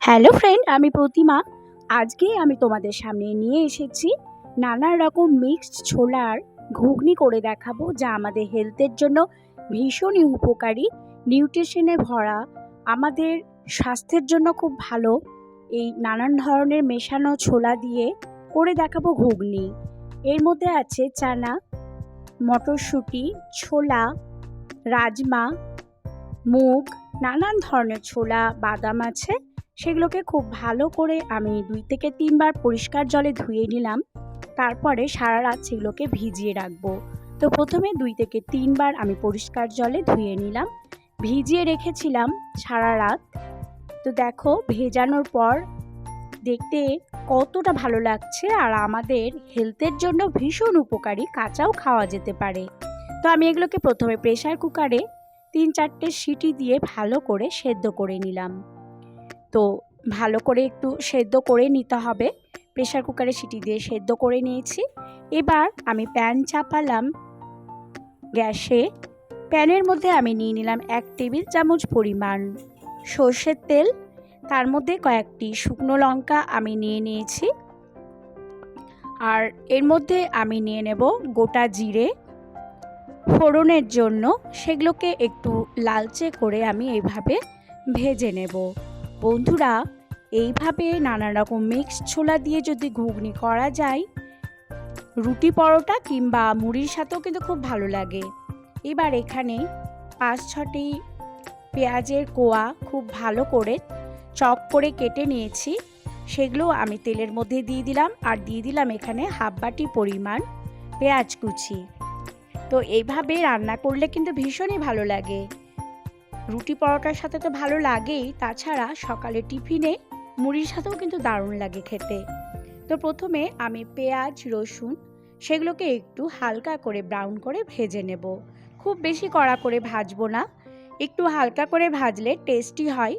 Hello friend, আমি প্রতিমা। আজকে আমি তোমাদের সামনে নিয়ে এসেছি নানা রকম মিক্সড ছোলার ঘুগনি করে দেখাবো, যা আমাদের হেলথের জন্য ভীষণই উপকারী নিউট্রিশনে ভরা, আমাদের স্বাস্থ্যের জন্য খুব ভালো। এই নানান ধরনের মেশানো ছোলা দিয়ে করে দেখাবো ঘুগনি। এর মধ্যে আছে চানা, মটরশুঁটি, ছোলা, রাজমা, মুগ, নানান ধরনের ছোলা, বাদাম আছে। সেগুলোকে খুব ভালো করে আমি দুই থেকে তিনবার পরিষ্কার জলে ধুয়ে নিলাম। তারপরে সারা রাত সেগুলোকে ভিজিয়ে রাখব। তো প্রথমে দুই থেকে তিনবার আমি পরিষ্কার জলে ধুয়ে নিলাম। ভিজিয়ে রেখেছিলাম সারা রাত। তো দেখো, ভেজানোর পর দেখতে কতটা ভালো লাগছে আর আমাদের হেলথের জন্য ভীষণ উপকারী কাঁচাও খাওয়া যেতে পারে। তো আমি এগুলোকে প্রথমে প্রেশার কুকারে তিন চারটে সিটি দিয়ে ভালো করে সেদ্ধ করে নিলাম। তো ভালো করে একটু সেদ্ধ করে নিতে হবে। প্রেশার কুকারে সিটি দিয়ে সেদ্ধ করে নিয়েছি। এবার আমি প্যান চাপালাম গ্যাসে। প্যানের মধ্যে আমি নিয়ে নিলাম এক টেবিল চামচ পরিমাণ সর্ষের তেল। তার মধ্যে কয়েকটি শুকনো লঙ্কা আমি নিয়ে নিয়েছি। আর এর মধ্যে আমি নিয়ে নেব গোটা জিরে। ফোড়নের জন্য সেগুলোকে একটু লালচে করে আমি এইভাবে ভেজে নেব। বন্ধুরা, এইভাবে নানা রকম মিক্সড ছোলা দিয়ে যদি ঘুগনি করা যায়, রুটি পরোটা কিংবা মুড়ির সাথেও কিন্তু খুব ভালো লাগে। এবার এখানে পাঁচ ছটি পেঁয়াজের কোয়া খুব ভালো করে চপ করে কেটে নিয়েছি। সেগুলো আমি তেলের মধ্যে দিয়ে দিলাম আর দিয়ে দিলাম এখানে হাফ বাটি পরিমাণ পেঁয়াজ কুচি। তো এইভাবে রান্না করলে কিন্তু ভীষণই ভালো লাগে। রুটি পরোটার সাথে তো ভালো লাগেই, তাছাড়া সকালে টিফিনে মুড়ির সাথেও কিন্তু দারুণ লাগে খেতে। তো প্রথমে আমি পেঁয়াজ, রসুন সেগুলোকে একটু হালকা করে ব্রাউন করে ভেজে নেব। খুব বেশি কড়া করে ভাজবো না। একটু হালকা করে ভাজলে টেস্টি হয়।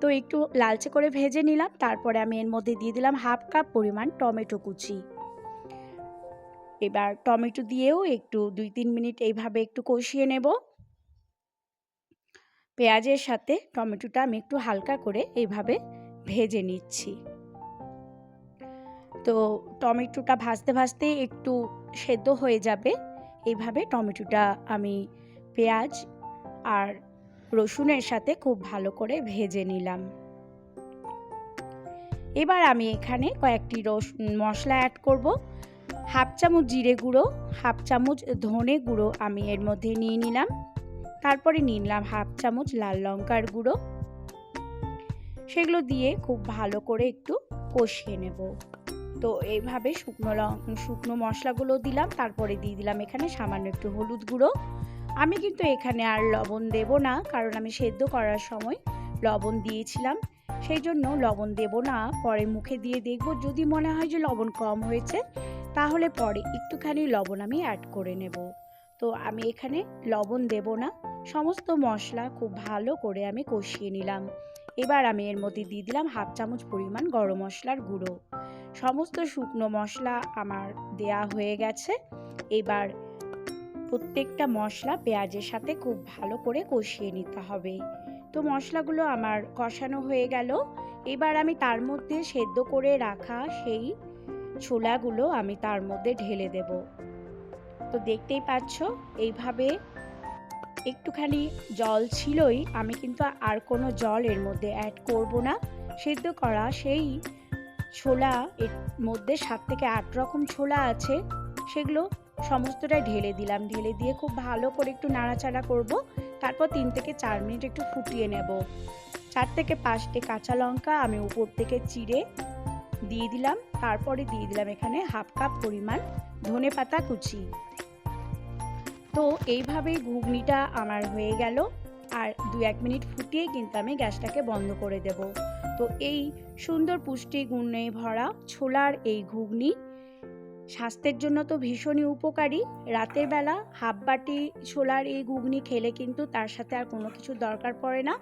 তো একটু লালচে করে ভেজে নিলাম, তারপরে আমি এর মধ্যে দিয়ে দিলাম হাফ কাপ পরিমাণ টমেটো কুচি। এবার টমেটো দিয়েও একটু দুই তিন মিনিট এইভাবে একটু কষিয়ে নেব। পেঁয়াজের সাথে টমেটোটা আমি একটু হালকা করে এইভাবে ভেজে নিচ্ছি। তো টমেটোটা ভাজতে ভাজতে একটু সেদ্ধ হয়ে যাবে। এইভাবে টমেটোটা আমি পেঁয়াজ আর রসুনের সাথে খুব ভালো করে ভেজে নিলাম। এবার আমি এখানে কয়েকটি রস, মশলা অ্যাড করব। হাফ চামচ জিরে গুঁড়ো, হাফ চামচ ধনে গুঁড়ো আমি এর মধ্যে নিয়ে নিলাম। তারপরে নিলাম হাফ চামচ লাল লঙ্কার গুঁড়ো। সেগুলো দিয়ে খুব ভালো করে একটু কষিয়ে নেব। তো এইভাবে শুকনো শুকনো মশলাগুলো দিলাম, তারপরে দিয়ে দিলাম এখানে সামান্য একটু হলুদ গুঁড়ো। আমি কিন্তু এখানে আর লবণ দেব না, কারণ আমি সেদ্ধ করার সময় লবণ দিয়েছিলাম। সেই জন্য লবণ দেব না, পরে মুখে দিয়ে দেখব। যদি মনে হয় যে লবণ কম হয়েছে, তাহলে পরে একটুখানি লবণ আমি অ্যাড করে নেব। তো আমি এখানে লবণ দেব না। সমস্ত মশলা খুব ভালো করে আমি কষিয়ে নিলাম। এবার আমি এর মধ্যে দিয়ে দিলাম হাফ চামচ পরিমাণ গরম মশলার গুঁড়ো। সমস্ত শুকনো মশলা আমার দেয়া হয়ে গেছে। এবার প্রত্যেকটা মশলা পেঁয়াজের সাথে খুব ভালো করে কষিয়ে নিতে হবে। তো মশলাগুলো আমার কষানো হয়ে গেল। এবার আমি তার মধ্যে সেদ্ধ করে রাখা সেই ছোলাগুলো আমি তার মধ্যে ঢেলে দেব। তো দেখতেই পাচ্ছ, এইভাবে একটুখানি জল ছিলই, আমি কিন্তু আর কোনো জল এর মধ্যে অ্যাড করব না। সেদ্ধ করা সেই ছোলা, এর মধ্যে সাত থেকে আট রকম ছোলা আছে, সেগুলো সমস্তটাই ঢেলে দিলাম। ঢেলে দিয়ে খুব ভালো করে একটু নাড়াচাড়া করব, তারপর তিন থেকে চার মিনিট একটু ফুটিয়ে নেব। চার থেকে পাঁচটি কাঁচা লঙ্কা আমি উপর থেকে চিড়ে দিয়ে দিলাম, তারপরে দিয়ে দিলাম এখানে হাফ কাপ পরিমাণ ধনে পাতা কুচি। তো এইভাবেই ঘুগনিটা আমার হয়ে গেল। আর দু এক মিনিট ফুটিয়ে কিন্তু আমি গ্যাসটাকে বন্ধ করে দেব। তো এই সুন্দর পুষ্টি গুণে ভরা ছোলার এই ঘুগনি স্বাস্থ্যের জন্য তো ভীষণই উপকারী। রাতের বেলা হাফ বাটি ছোলার এই ঘুগনি খেলে কিন্তু তার সাথে আর কোনো কিছু দরকার পড়ে না।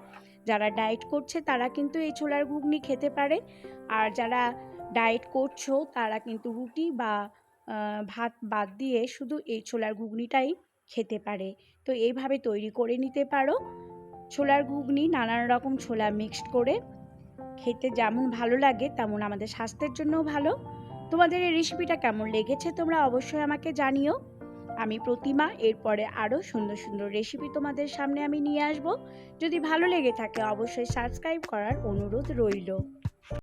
যারা ডায়েট করছে তারা কিন্তু এই ছোলার ঘুগনি খেতে পারে। আর যারা ডায়েট করছ তারা কিন্তু রুটি বা ভাত বাদ দিয়ে শুধু এই ছোলার ঘুগনিটাই খেতে পারে। তো এইভাবে তৈরি করে নিতে পারো। ছোলার ঘুগনি নানান রকম ছোলা মিক্সড করে। খেতে যেমন ভালো লাগে, তেমন আমাদের স্বাস্থ্যের জন্যও ভালো। তোমাদের এই রেসিপিটা কেমন লেগেছে তোমরা অবশ্যই আমাকে জানিও। আমি প্রতিমা, এরপরে আরও সুন্দর সুন্দর রেসিপি তোমাদের সামনে আমি নিয়ে আসব। যদি ভালো লেগে থাকে, অবশ্যই সাবস্ক্রাইব করার অনুরোধ রইল।